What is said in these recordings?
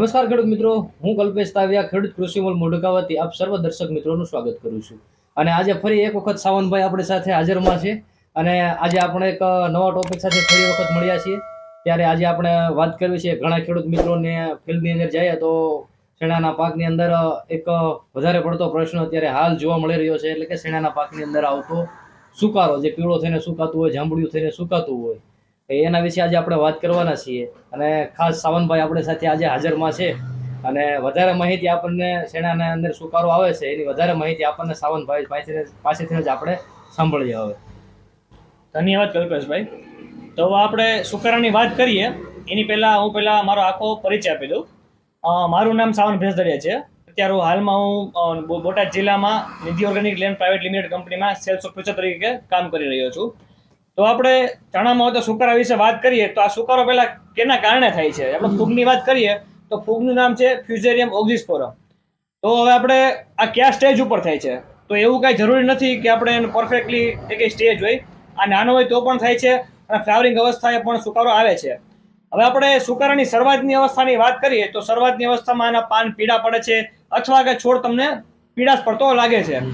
નમસ્કાર ખેડૂત મિત્રો, હું કલ્પેશ તાવિયા, ખેડૂત કૃષિમોલ મોઢકાવાથી આપ સર્વ દર્શક મિત્રોનું સ્વાગત કરું છું. અને આજે ફરી એક વખત સાવનભાઈ આપણી સાથે હાજરમાં છે. અને આજે આપણે એક નવા ટોપિક સાથે ફરી વખત મળ્યા છીએ. ત્યારે આજે આપણે વાત કરવી છે ઘણા ખેડૂત મિત્રોને ફિલ્ડની અંદર જઈએ તો શેણાના પાકની અંદર એક વધારે પડતો પ્રશ્ન અત્યારે હાલ જોવા મળી રહ્યો છે. એટલે કે શેણાના પાકની અંદર આવતો સુકારો, જે પીળો થઈને સુકાતું હોય, જાંબુડિયું થઈને સુકાતું હોય એના વિશે આજે આપણે વાત કરવાના છીએ. અને ખાસ સાવનભાઈ આપણી સાથે આજે હાજરમાં છે. અને વધારે માહિતી આપણને શેણાના અંદર સુકારો આવે છે, એની વધારે માહિતી આપણને સાવનભાઈ પાસેથી જ આપણે સાંભળીએ હવે. ધન્યવાદ કલ્પેશભાઈ. તો આપણે સુકારાની વાત કરીએ. એની પહેલાં હું પહેલાં મારો આખો પરિચય આપી દઉં. મારું નામ સાવન ભેસદરિયા છે. અત્યારે હાલમાં હું બોટાદ જિલ્લામાં Nidhi organic land private limited કંપનીમાં સેલ્સ ઓફિસર તરીકે કામ કરી રહ્યો છું. તો આપણે ચણામાં આવતા સુકારા વિશે વાત કરીએ, તો આ સુકારો પહેલાં કેના કારણે થાય છે? આપણે ફૂગની વાત કરીએ, તો ફૂગનું નામ છે ફ્યુઝેરિયમ ઓક્ઝિસ્પોરમ તો હવે આપણે આ કયા સ્ટેજ ઉપર થાય છે? તો એવું કાંઈ જરૂરી નથી કે આપણે એને પરફેક્ટલી એક સ્ટેજ હોય. આ નાનો હોય તો પણ થાય છે અને ફ્લાવરિંગ અવસ્થાએ પણ સુકારો આવે છે. હવે આપણે સુકારાની શરૂઆતની અવસ્થાની વાત કરીએ, તો શરૂઆતની અવસ્થામાં એના પાન પીળા પડે છે અથવા કે છોડ તમને પીળાશ પડતો લાગે છે.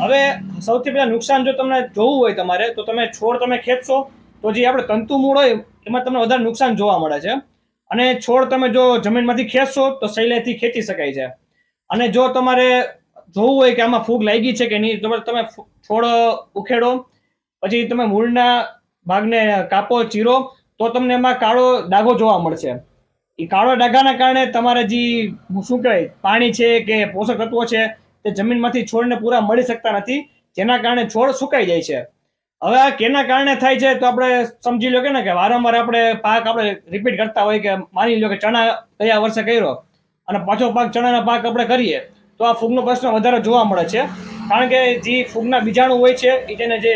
હવે સૌથી પહેલાં નુકસાન જો તમને જોવું હોય તમારે, તો તમે છોડ તમે ખેંચશો, તો જે આપણે તંતુ મૂળ હોય, એમાં તમને વધારે નુકસાન જોવા મળે છે. અને છોડ તમે જો જમીનમાંથી ખેંચશો, તો સહેલાઈથી ખેંચી શકાય છે. અને જો તમારે જોવું હોય કે આમાં ફૂગ લાગી છે કે નહીં, તો તમે છોડ ઉખેડો, પછી તમે મૂળના ભાગને કાપો, ચીરો, તો તમને એમાં કાળો ડાઘો જોવા મળશે. એ કાળો ડાઘાના કારણે તમારે જે, શું કહેવાય, પાણી છે કે પોષક તત્વો છે તે જમીનમાંથી છોડને પૂરા મળી શકતા નથી, જેના કારણે છોડ સુકાઈ જાય છે. હવે આ કેના કારણે થાય છે તો આપણે સમજી લો કે ને, કે વારંવાર આપણે પાક આપણે રિપીટ કરતા હોય કે માની લો કે ચણા ગયા વર્ષે કર્યો અને પાછો પાક ચણાના પાક આપણે કરીએ, તો આ ફૂગનો પ્રશ્ન વધારે જોવા મળે છે. કારણ કે જે ફૂગના બીજાણુ હોય છે, એ તેને જે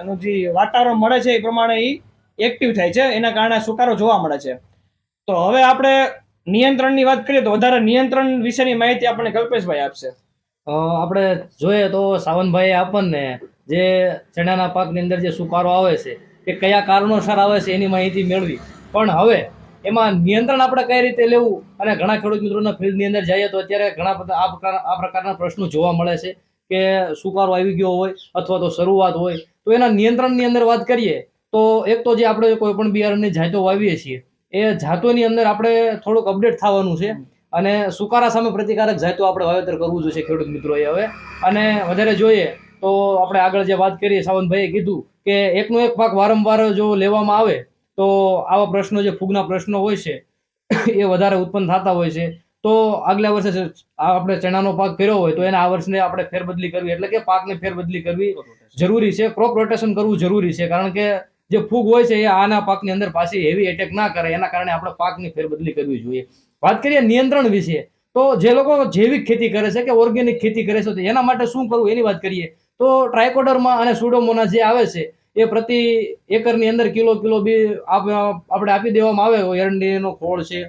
એનું જે વાતાવરણ મળે છે એ પ્રમાણે એ એક્ટિવ થાય છે, એના કારણે સુકારો જોવા મળે છે. તો હવે આપણે નિયંત્રણની વાત કરીએ તો વધારે નિયંત્રણ વિશેની માહિતી આપણને કલ્પેશભાઈ આપશે. આપણે જોઈએ તો સાવનભાઈ આપણને જે ચણાના પાકની અંદર જે સુકારો આવે છે કે કયા કારણોસર આવે છે એની માહિતી મેળવી. પણ હવે એમાં નિયંત્રણ આપણે કઈ રીતે લેવું અને ઘણા ખેડૂત મિત્રોના ફિલ્ડની અંદર જઈએ તો અત્યારે ઘણા બધા આ પ્રકાર, આ પ્રકારના પ્રશ્નો જોવા મળે છે કે સુકારો આવી ગયો હોય અથવા તો શરૂઆત હોય. તો એના નિયંત્રણની અંદર વાત કરીએ તો એક તો જે આપણે કોઈ પણ બિયારણની જાતો વાવીએ છીએ, એ જાતોની અંદર આપણે થોડુંક અપડેટ થવાનું છે. અને સુકારા સામે પ્રતિકારક જાતો આપણે વાવેતર કરવું જોઈએ ખેડૂત મિત્રોએ હવે. અને વધારે જોઈએ તો આપણે આગળ જે વાત કરીએ સાવંતભાઈએ કીધું કે એકનો એક પાક વારંવાર જો લેવામાં આવે, તો આવા પ્રશ્નો જે ફૂગના પ્રશ્નો હોય છે, એ વધારે ઉત્પન્ન થતા હોય છે. તો આગલા વર્ષે આપણે ચણાનો પાક ફેર્યો હોય, તો એને આ વર્ષને આપણે ફેરબદલી કરવી. એટલે કે પાકને ફેરબદલી કરવી જરૂરી છે. ક્રોપ રોટેશન કરવું જરૂરી છે. કારણ કે જે ફૂગ હોય છે, એ આના પાકની અંદર પાછી હેવી એટેક ના કરે. એના કારણે આપણે પાકની ફેરબદલી કરવી જોઈએ. વાત કરીએ નિયંત્રણ વિશે તો જે લોકો જૈવિક ખેતી કરે છે કે ઓર્ગેનિક ખેતી કરે છે તો એના માટે શું કરવું એની વાત કરીએ. તો ટ્રાયકોડરમાં અને સુડોમોના જે આવે છે એ પ્રતિ એકરની અંદર કિલો કિલો બી આપ- આપણે આપી દેવામાં આવે. એરંડીનો ખોળ છે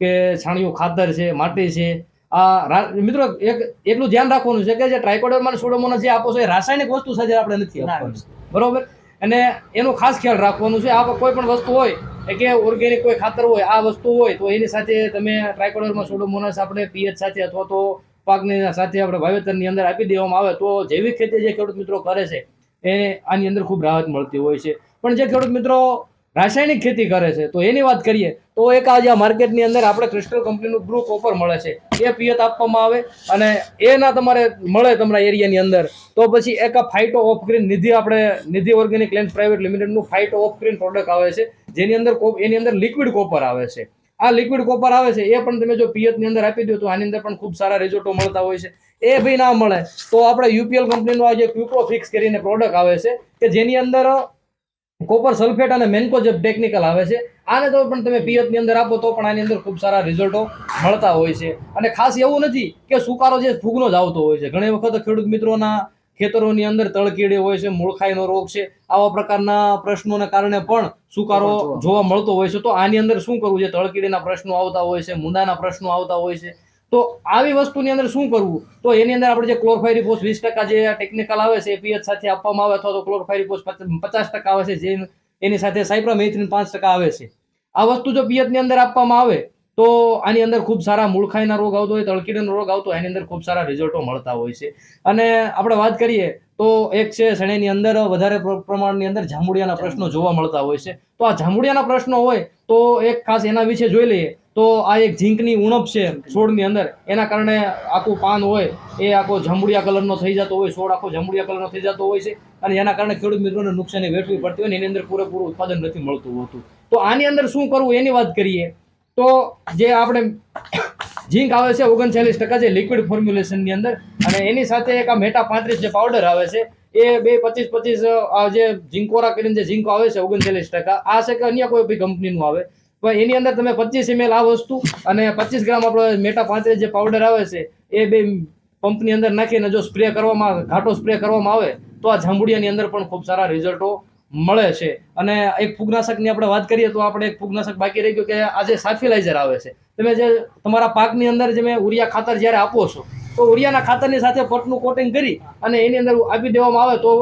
કે છાણિયું ખાતર છે માટી છે. આ મિત્રો એક એટલું ધ્યાન રાખવાનું છે કે જે ટ્રાયકોડરમાં સુડોમોના જે આપો છો એ રાસાયણિક વસ્તુ સાથે આપણે નથી બરોબર? અને એનું ખાસ ખ્યાલ રાખવાનું છે આ કોઈ પણ વસ્તુ હોય કે ઓર્ગેનિક કોઈ ખાતર હોય, આ વસ્તુ હોય, તો એની સાથે તમે ટ્રાયકોડરમાં સોડોમોનાસ આપણે પીએચ સાથે અથવા તો પાકની સાથે આપણે વાવેતરની અંદર આપી દેવામાં આવે, તો જૈવિક ખેતી જે ખેડૂત મિત્રો કરે છે એને આની અંદર ખૂબ રાહત મળતી હોય છે. પણ જે ખેડૂત મિત્રો રાસાયણિક ખેતી કરે છે, તો એની વાત કરીએ, તો એક આજે માર્કેટની અંદર આપણે ક્રિસ્ટલ કંપનીનું ગ્રુપ ઓફર મળે છે. એ પિયત આપવામાં આવે અને એના તમારે મળે તમારા એરિયાની અંદર. તો પછી એક ફાઇટો ઓફ ગ્રીન નિધિ આપણે, નિધિ ઓર્ગેનિક લેન્ડ પ્રાઇવેટ લિમિટેડનું ફાઇટો ઓફ ગ્રીન પ્રોડક્ટ આવે છે. જેની અંદર કોપ એની અંદર લિક્વિડ કોપર આવે છે. આ લિક્વિડ કોપર આવે છે, એ પણ તમે જો પિયતની અંદર આપી દો તો આની અંદર પણ ખૂબ સારા રિઝલ્ટો મળતા હોય છે. એ ભાઈ ના મળે તો આપણે યુપીએલ કંપનીનો આ જે ક્યુપ્રો ફિક્સ કરીને પ્રોડક્ટ આવે છે, કે જેની અંદર કોપર સલ્ફેટ અને મેન્કોજેબ ટેકનિકલ આવે છે, આને તો પણ તમે પિયતની અંદર આપો તો પણ આની અંદર ખૂબ સારા રિઝલ્ટો મળતા હોય છે. અને ખાસ એવું નથી કે સુકારો જે ફૂગનો જ આવતો હોય છે. ઘણી વખત ખેડૂત મિત્રોના ખેતરોની અંદર તળકીડી હોય છે મૂળખાઈનો રોગ છે આવા પ્રકારના પ્રશ્નોને કારણે પણ સુકારો જોવા મળતો હોય છે. તો આની અંદર શું કરવું છે? તળકીડીના પ્રશ્નો આવતા હોય છે મુંદાના પ્રશ્નો આવતા હોય છે. તો આવી વસ્તુની અંદર શું કરવું? તો એની અંદર આપણે જે ક્લોરફાયરીફોસ વીસ ટકા જે ટેકનિકલ આવે છે એ પીએચ સાથે આપવામાં આવે અથવા તો ક્લોરફાયરીફોસ પચાસ ટકા આવે છે જે એની સાથે સાયપ્રામેથ્રિન પાંચ ટકા આવે છે. આ વસ્તુ જો પિયતની અંદર આપવામાં આવે તો આની અંદર ખૂબ સારા મૂળખાઈના રોગ આવતો હોય તળકીડીનો રોગ આવતો હોય, એની અંદર ખૂબ સારા રિઝલ્ટો મળતા હોય છે. અને આપણે વાત કરીએ તો એક છે શણેની અંદર વધારે પ્ર- પ્રમાણની અંદર જાંબુડિયાના પ્રશ્નો જોવા મળતા હોય છે. તો આ જાંબુડિયાના પ્રશ્નો હોય તો એક ખાસ એના વિશે જોઈ લઈએ. તો આ એક ઝીંકની ઉણપ છે છોડની અંદર. એના કારણે આખું પાન હોય એ આખો જાંબુડિયા કલરનો થઈ જતો હોય, છોડ આખો જાંબુડિયા કલરનો થઈ જતો હોય છે. અને એના કારણે ખેડૂત મિત્રોને નુકસાની વેઠવી પડતી હોય ને એની અંદર પૂરેપૂરું ઉત્પાદન નથી મળતું હોતું. તો આની અંદર શું કરવું એની વાત કરીએ. તો જે આપણે ઝીંક આવે છે, ઓગણચાલીસ ટકા જે લિક્વિડ ફોર્મ્યુલેશનની અંદર, અને એની સાથે એક આ મેટા પાંત્રીસ જે પાવડર આવે છે, એ બે પચીસ પચીસ જે ઝીંકોરા કરીને જે ઝીંકો આવે છે, ઓગણચાલીસ ટકા, આ છે કે અન્ય કોઈ બી કંપનીનું આવે. પણ એની અંદર તમે પચીસ એમએલ આ વસ્તુ અને પચીસ ગ્રામ આપણો મેટા પાંત્રીસ જે પાવડર આવે છે, એ બે પંપની અંદર નાખીને જો સ્પ્રે કરવામાં, ઘાટો સ્પ્રે કરવામાં આવે, તો આ જાંબુડિયાની અંદર પણ ખૂબ સારા રિઝલ્ટો મળે છે. અને એક ફૂગનાશકની આપણે વાત કરીએ તો આપણે એક ફૂગનાશક બાકી રહી ગયું કે આજે સાફિલાઇઝર આવે છે. તમે જે તમારા પાકની અંદર જે મેં ઉરિયા ખાતર જ્યારે આપો છો, તો ઉરિયાના ખાતરની સાથે પટનું કોટિંગ કરી અને એની અંદર આપી દેવામાં આવે તો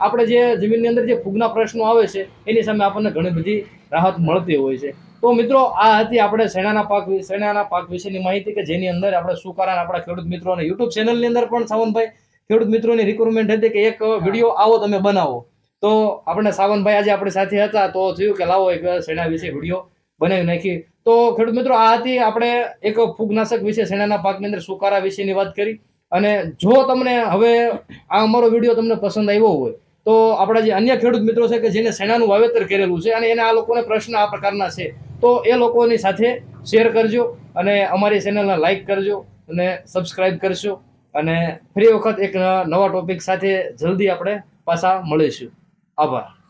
આપણે જે જમીનની અંદર જે ફૂગના પ્રશ્નો આવે છે, એની સામે આપણને ઘણી બધી રાહત મળતી હોય છે. તો મિત્રો, આ હતી આપણે શેણાના પાક શેણાના પાક વિશેની માહિતી કે જેની અંદર આપણે સુકારા આપણા ખેડૂત મિત્રો અને યુટ્યુબ ચેનલની અંદર પણ સાવનભાઈ, ખેડૂત મિત્રોની રિક્રુટમેન્ટ હતી કે એક વીડિયો આવો તમે બનાવો. તો આપણે સાવનભાઈ આજે આપણી સાથે હતા, તો થયું કે લાવો એક શેણા વિશે વીડિયો બનાવી નાખી તો ખેડૂત મિત્રો, આ હતી આપણે એક ફૂગનાશક વિશે, શેણાના પાકની અંદર સુકારા વિશેની વાત કરી. અને જો તમને હવે આ અમારો વીડિયો તમને પસંદ આવ્યો હોય, તો આપણા જે અન્ય ખેડૂત મિત્રો છે કે જેને શેણાનું વાવેતર કરેલું છે, અને એને આ લોકોને પ્રશ્ન આ પ્રકારના છે, તો એ લોકોની સાથે શેર કરજો અને અમારી ચેનલને લાઈક કરજો અને સબસ્ક્રાઇબ કરશો અને ફરી વખત એક નવા ટોપિક સાથે જલ્દી આપણે પાછા મળીશું. 啊不